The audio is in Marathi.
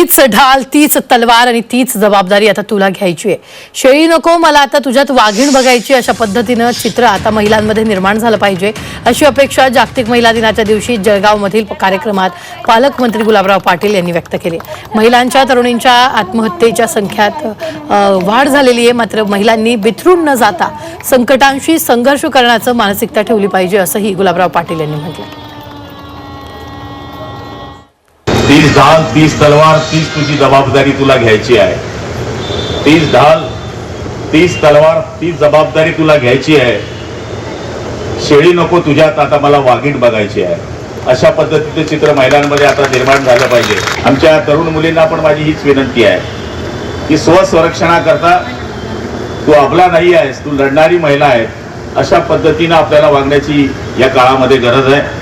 तीच ढाल तीच तलवार आणि तीच जबाबदारी आता तुला घ्यायची आहे. शेळी नको मला आता तुझ्यात वाघीण बघायची अशा पद्धतीनं चित्र आता महिलांमध्ये निर्माण झालं पाहिजे. अशी अपेक्षा जागतिक महिला दिनाच्या दिवशी जळगावमधील कार्यक्रमात पालकमंत्री गुलाबराव पाटील यांनी व्यक्त केली. महिलांच्या तरुणींच्या आत्महत्येच्या संख्यात वाढ झालेली आहे. मात्र महिलांनी बिथरून न जाता संकटांशी संघर्ष करण्याचं मानसिकता ठेवली पाहिजे असंही गुलाबराव पाटील यांनी म्हटलं. तीच ढाल तीस तलवार तीच तुझी जबाबदारी तुला घ्यायची आहे. तीच ढाल तीच तलवार तीच जबाबदारी तुला घ्यायची आहे. शेळी नको तुझ्यात आता मला वाघीण बघायची आहे. अशा पद्धतीचं चित्र महिलांमध्ये आता निर्माण झालं पाहिजे. आमच्या तरुण मुलींना पण माझी हीच विनंती आहे. की स्वसंरक्षणाकरता तू आपला नाही आहेस तू लढणारी महिला आहे अशा पद्धतीनं आपल्याला वागण्याची या काळामध्ये गरज आहे.